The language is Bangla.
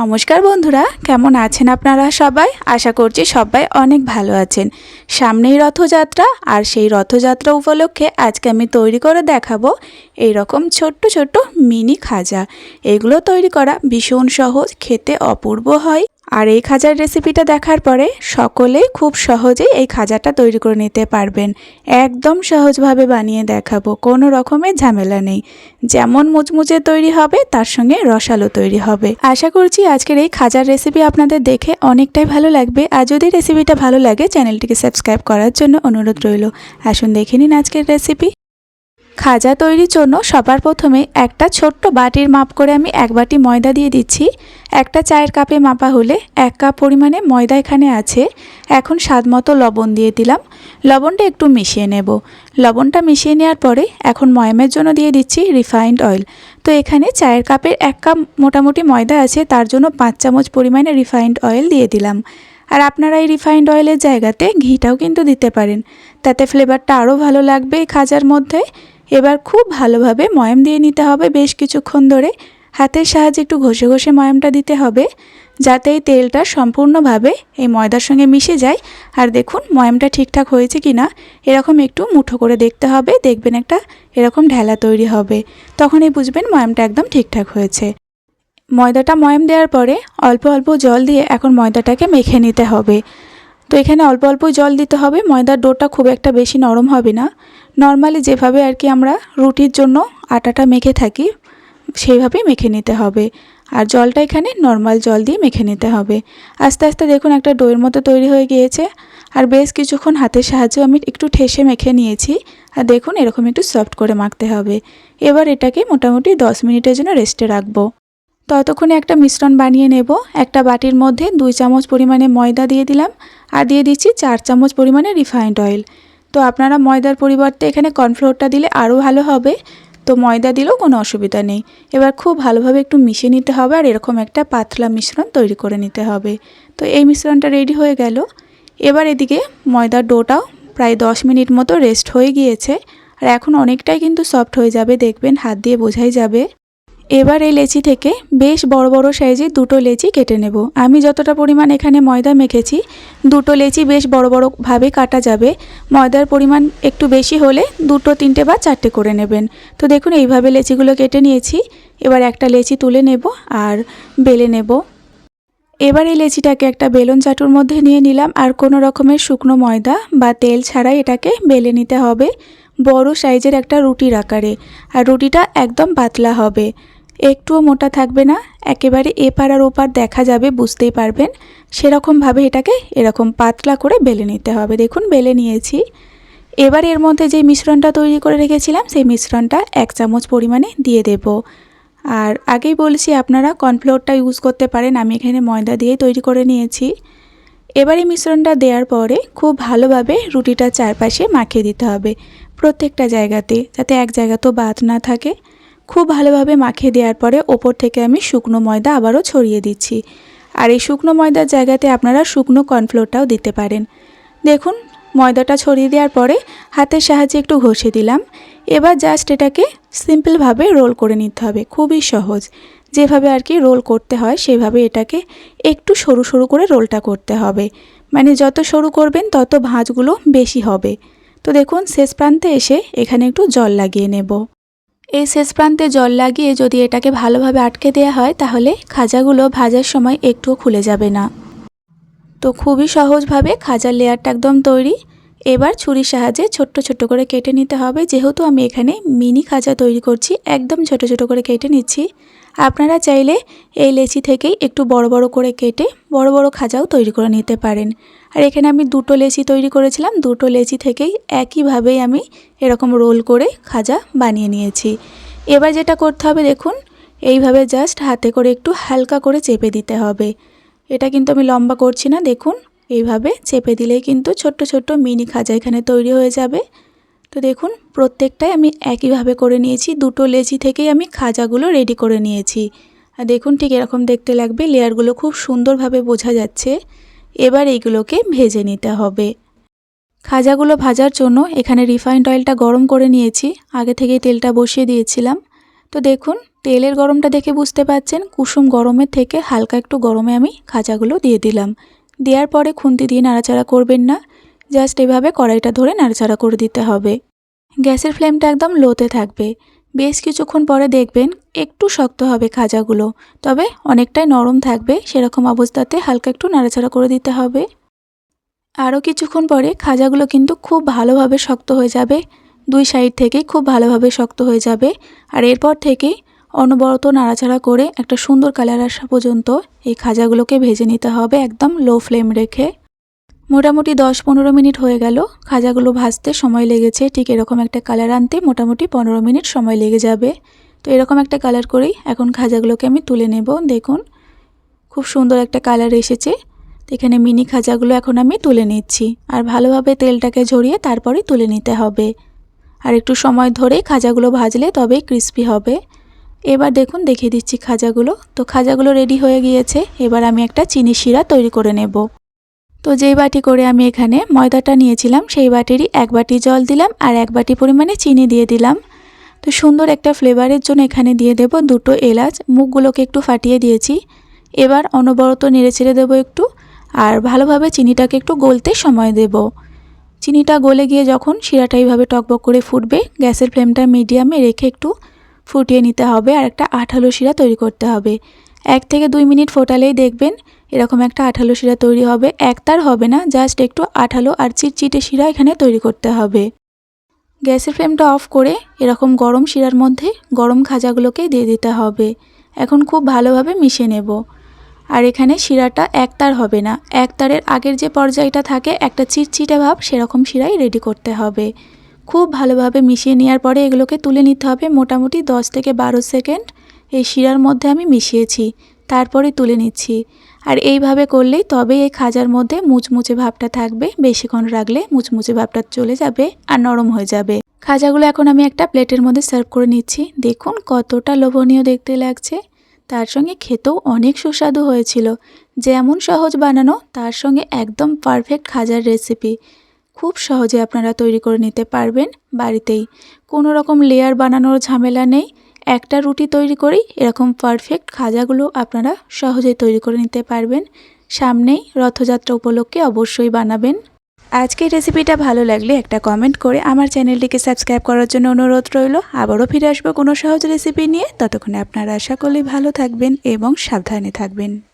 নমস্কার বন্ধুরা, কেমন আছেন আপনারা সবাই? আশা করছি সবাই অনেক ভালো আছেন। সামনেই রথযাত্রা আর সেই রথযাত্রা উপলক্ষে আজকে আমি তৈরি করে দেখাবো এই রকম ছোট্ট ছোট্ট মিনি খাজা। এগুলো তৈরি করা ভীষণ সহজ, খেতে অপূর্ব হয়। আর এই খাজার রেসিপিটা দেখার পরে সকলে খুব সহজেই এই খাজাটা তৈরি করে নিতে পারবেন। একদম সহজভাবে বানিয়ে দেখাবো, কোনো রকমের ঝামেলা নেই। যেমন মুচমুচে তৈরি হবে, তার সঙ্গে রসালো তৈরি হবে। আশা করছি আজকের এই খাজার রেসিপি আপনাদের দেখে অনেকটাই ভালো লাগবে। আর যদি রেসিপিটা ভালো লাগে চ্যানেলটিকে সাবস্ক্রাইব করার জন্য অনুরোধ রইল। আসুন দেখে নিন আজকের রেসিপি খাজা তৈরির জন্য সবার প্রথমে একটা ছোট্ট বাটির মাপ করে আমি এক বাটি ময়দা দিয়ে দিচ্ছি। একটা চায়ের কাপে মাপা হলে এক কাপ পরিমাণে ময়দা এখানে আছে। এখন স্বাদ মতো লবণ দিয়ে দিলাম। লবণটা একটু মিশিয়ে নেব। লবণটা মিশিয়ে নেওয়ার পরে এখন ময়ামের জন্য দিয়ে দিচ্ছি রিফাইন্ড অয়েল। তো এখানে চায়ের কাপের এক কাপ মোটামুটি ময়দা আছে, তার জন্য পাঁচ চামচ পরিমাণে রিফাইন্ড অয়েল দিয়ে দিলাম। আর আপনারা এই রিফাইন্ড অয়েলের জায়গাতে ঘিটাও কিন্তু দিতে পারেন। তাতে ফ্লেভারটা আরও ভালো লাগবে খাজার মধ্যে। এবার খুব ভালোভাবে ময়াম দিয়ে নিতে হবে বেশ কিছুক্ষণ ধরে। হাতের সাহায্যে একটু ঘষে ঘষে ময়ামটা দিতে হবে, যাতে এই তেলটা সম্পূর্ণভাবে এই ময়দার সঙ্গে মিশে যায়। আর দেখুন, ময়ামটা ঠিকঠাক হয়েছে কি না এরকম একটু মুঠো করে দেখতে হবে, দেখবেন একটা এরকম ঢেলা তৈরি হবে। তখনই বুঝবেন ময়ামটা একদম ঠিকঠাক হয়েছে। ময়দাটা ময়াম দেওয়ার পরে অল্প অল্প জল দিয়ে এখন ময়দাটাকে মেখে নিতে হবে। তো এখানে অল্প অল্প জল দিতে হবে, ময়দার ডোটা খুব একটা বেশি নরম হবে না। নর্মালি যেভাবে আর কি আমরা রুটির জন্য আটাটা মেখে থাকি, সেইভাবেই মেখে নিতে হবে। আর জলটা এখানে নর্মাল জল দিয়ে মেখে নিতে হবে। আস্তে আস্তে দেখুন একটা ডোয়ের মতো তৈরি হয়ে গিয়েছে। আর বেশ কিছুক্ষণ হাতের সাহায্যে আমি একটু ঠেসে মেখে নিয়েছি। আর দেখুন এরকম একটু সফট করে মাখতে হবে। এবার এটাকে মোটামুটি দশ মিনিটের জন্য রেস্টে রাখব। ততক্ষণে একটা মিশ্রণ বানিয়ে নেব। একটা বাটির মধ্যে দুই চামচ পরিমাণে ময়দা দিয়ে দিলাম। আর দিয়ে দিচ্ছি চার চামচ পরিমাণে রিফাইন্ড অয়েল তো আপনারা ময়দার পরিবর্তে এখানে কর্নফ্লোরটা দিলে আরও ভালো হবে। তো ময়দা দিলেও কোনো অসুবিধা নেই। এবার খুব ভালোভাবে একটু মিশিয়ে নিতে হবে আর এরকম একটা পাতলা মিশ্রণ তৈরি করে নিতে হবে। তো এই মিশ্রণটা রেডি হয়ে গেল। এবার এদিকে ময়দার ডোটাও প্রায় দশ মিনিট মতো রেস্ট হয়ে গিয়েছে। আর এখন অনেকটাই কিন্তু সফট হয়ে যাবে, দেখবেন হাত দিয়ে বোঝাই যাবে। এবার এই লেচি থেকে বেশ বড় বড় সাইজে দুটো লেচি কেটে নেব। আমি যতটা পরিমাণ এখানে ময়দা মেখেছি, দুটো লেচি বেশ বড় বড়ভাবে কাটা যাবে। ময়দার পরিমাণ একটু বেশি হলে দুটো, তিনটে বা চারটে করে নেবেন। তো দেখুন, এইভাবে লেচিগুলো কেটে নিয়েছি। এবার একটা লেচি তুলে নেব আর বেলে নেব। এবার এই লেচিটাকে একটা বেলুন চাটুর মধ্যে নিয়ে নিলাম। আর কোনো রকমের শুকনো ময়দা বা তেল ছাড়াই এটাকে বেলে নিতে হবে। বড় সাইজের একটা রুটির আকারে। আর রুটিটা একদম পাতলা হবে। একটুও মোটা থাকবে না, একেবারে এপার আর ওপার দেখা যাবে, বুঝতেই পারবেন। সেরকমভাবে এটাকে এরকম পাতলা করে বেলে নিতে হবে। দেখুন, বেলে নিয়েছি। এবার এর মধ্যে যে মিশ্রণটা তৈরি করে রেখেছিলাম, সেই মিশ্রণটা এক চামচ পরিমাণে দিয়ে দেব। আর আগেই বলছি, আপনারা কর্নফ্লোরটা ইউজ করতে পারেন, আমি এখানে ময়দা দিয়ে তৈরি করে নিয়েছি। এবার এই মিশ্রণটা দেওয়ার পরে খুব ভালোভাবে রুটিটার চারপাশে মাখিয়ে দিতে হবে প্রত্যেকটা জায়গাতে, যাতে এক জায়গাতেও বাদ না থাকে। খুব ভালোভাবে মাখিয়ে দেওয়ার পরে ওপর থেকে আমি শুকনো ময়দা আবারও ছড়িয়ে দিচ্ছি। আর এই শুকনো ময়দার জায়গাতে আপনারা শুকনো কর্নফ্লোরটাও দিতে পারেন। দেখুন, ময়দাটা ছড়িয়ে দেওয়ার পরে হাতের সাহায্যে একটু ঘষে দিলাম। এবার জাস্ট এটাকে সিম্পলভাবে রোল করে নিতে হবে, খুবই সহজ। যেভাবে আর কি রোল করতে হয়, সেভাবে এটাকে একটু সরু সরু করে রোলটা করতে হবে। মানে যত সরু করবেন, তত ভাঁজগুলো বেশি হবে। তো দেখুন, শেষ প্রান্তে এসে এখানে একটু জল লাগিয়ে নেব। এই শেষ প্রান্তে জল লাগিয়ে যদি এটাকে ভালোভাবে আটকে দেওয়া হয়, তাহলে খাজাগুলো ভাজার সময় একটুও খুলে যাবে না। তো খুবই সহজভাবে খাজার লেয়ারটা একদম তৈরি। এবার ছুরির সাহায্যে ছোট্ট ছোট্ট করে কেটে নিতে হবে। যেহেতু আমি এখানে মিনি খাজা তৈরি করছি, একদম ছোট ছোট করে কেটে নিচ্ছি। আপনারা চাইলে এই লেচি থেকেই একটু বড় বড় করে কেটে বড় বড় খাজাও তৈরি করে নিতে পারেন। আর এখানে আমি দুটো লেচি তৈরি করেছিলাম। দুটো লেচি থেকেই একইভাবেই আমি এরকম রোল করে খাজা বানিয়ে নিয়েছি। এবার যেটা করতে হবে দেখুন, এইভাবে জাস্ট হাতে করে একটু হালকা করে চেপে দিতে হবে। এটা কিন্তু আমি লম্বা করছি না, দেখুন, এইভাবে চেপে দিলেই কিন্তু ছোট্ট ছোট্ট মিনি খাজা এখানে তৈরি হয়ে যাবে। তো দেখুন, প্রত্যেকটাই আমি একইভাবে করে নিয়েছি। দুটো লেচি থেকেই আমি খাজাগুলো রেডি করে নিয়েছি। আর দেখুন, ঠিক এরকম দেখতে লাগবে। লেয়ারগুলো খুব সুন্দরভাবে বোঝা যাচ্ছে। এবার এইগুলোকে ভেজে নিতে হবে। খাজাগুলো ভাজার জন্য এখানে রিফাইন্ড অয়েলটা গরম করে নিয়েছি। আগে থেকেই তেলটা বসিয়ে দিয়েছিলাম। তো দেখুন, তেলের গরমটা দেখে বুঝতে পাচ্ছেন, কুসুম গরমের থেকে হালকা একটু গরমে আমি খাজাগুলো দিয়ে দিলাম। দেওয়ার পরে খুন্তি দিয়ে নাড়াচাড়া করবেন না, জাস্ট এভাবে কড়াইটা ধরে নাড়াচাড়া করে দিতে হবে। গ্যাসের ফ্লেমটা একদম লোতে থাকবে। বেশ কিছুক্ষণ পরে দেখবেন একটু শক্ত হবে খাজাগুলো, তবে অনেকটাই নরম থাকবে, সেরকম অবস্থাতে হালকা একটু নাড়াচাড়া করে দিতে হবে। আরও কিছুক্ষণ পরে খাজাগুলো কিন্তু খুব ভালোভাবে শক্ত হয়ে যাবে, দুই সাইড থেকেই খুব ভালোভাবে শক্ত হয়ে যাবে, আর এরপর থেকেই অনবরত নাড়াচাড়া করে একটা সুন্দর কালার আসা পর্যন্ত এই খাজাগুলোকে ভেজে নিতে হবে একদম লো ফ্লেম রেখে। মোটামুটি দশ পনেরো মিনিট হয়ে গেল। খাজাগুলো ভাজতে সময় লেগেছে। ঠিক এরকম একটা কালার আনতে মোটামুটি পনেরো মিনিট সময় লেগে যাবে। তো এরকম একটা কালার করেই এখন খাজাগুলোকে আমি তুলে নেব। দেখুন, খুব সুন্দর একটা কালার এসেছে। তো এখানে মিনি খাজাগুলো এখন আমি তুলে নিচ্ছি। আর ভালোভাবে তেলটাকে ঝরিয়ে তারপরেই তুলে নিতে হবে। আর একটু সময় ধরে খাজাগুলো ভাজলে তবেই ক্রিস্পি হবে। এবার দেখুন, দেখিয়ে দিচ্ছি খাজাগুলো। তো খাজাগুলো রেডি হয়ে গিয়েছে। এবার আমি একটা চিনি শিরা তৈরি করে নেব। তো যেই বাটি করে আমি এখানে ময়দাটা নিয়েছিলাম, সেই বাটিরই এক বাটি জল দিলাম আর এক বাটি পরিমাণে চিনি দিয়ে দিলাম। তো সুন্দর একটা ফ্লেভারের জন্য এখানে দিয়ে দেব দুটো এলাচ, মুখগুলোকে একটু ফাটিয়ে দিয়েছি। এবার অনবরত নেড়ে ছেড়ে দেবো একটু আর ভালোভাবে চিনিটাকে একটু গলতে সময় দেব। চিনিটা গলে গিয়ে যখন শিরাটা এইভাবে টকবক করে ফুটবে, গ্যাসের ফ্লেমটা মিডিয়ামে রেখে একটু ফুটিয়ে নিতে হবে আর একটা আঠালো শিরা তৈরি করতে হবে। এক থেকে দুই মিনিট ফোটালেই দেখবেন এরকম একটা আঠালো শিরা তৈরি হবে। একতার হবে না জাস্ট একটু আঠালো আর চিটচিটে শিরা এখানে তৈরি করতে হবে। গ্যাসের ফ্লেমটা অফ করে এরকম গরম শিরার মধ্যে গরম খাজাগুলোকে দিয়ে দিতে হবে। এখন খুব ভালোভাবে মিশিয়ে নেব। আর এখানে শিরাটা একতার হবে না। একতারের আগের যে পর্যায়টা থাকে, একটা চিটচিটে ভাব সেরকম শিরাই রেডি করতে হবে। খুব ভালোভাবে মিশিয়ে নেওয়ার পরে এগুলোকে তুলে নিতে হবে মোটামুটি দশ থেকে বারো সেকেন্ড। এই শিরার মধ্যে আমি মিশিয়েছি, তারপরে তুলে নিচ্ছি। আর এইভাবে করলেই তবে এই খাজার মধ্যে মুচমুচে ভাবটা থাকবে, বেশিক্ষণ রাখলে মুচমুচে ভাবটা চলে যাবে আর নরম হয়ে যাবে। খাজাগুলো এখন আমি একটা প্লেটের মধ্যে সার্ভ করে নিচ্ছি। দেখুন কতটা লোভনীয় দেখতে লাগছে। তার সঙ্গে খেতেও অনেক সুস্বাদু হয়েছিল। যেমন সহজ বানানো, তার সঙ্গে একদম পারফেক্ট খাজার রেসিপি। খুব সহজে আপনারা তৈরি করে নিতে পারবেন বাড়িতেই। কোনো রকম লেয়ার বানানোর ঝামেলা নেই। একটা রুটি তৈরি করেই এরকম পারফেক্ট খাজাগুলো আপনারা সহজেই তৈরি করে নিতে পারবেন। সামনেই রথযাত্রা উপলক্ষে অবশ্যই বানাবেন। আজকের রেসিপিটা ভালো লাগলে একটা কমেন্ট করে আমার চ্যানেলটিকে সাবস্ক্রাইব করার জন্য অনুরোধ রইল। আবারও ফিরে আসব কোনো সহজ রেসিপি নিয়ে। ততক্ষণে আপনারা আশা করলে ভালো থাকবেন এবং সাবধানে থাকবেন।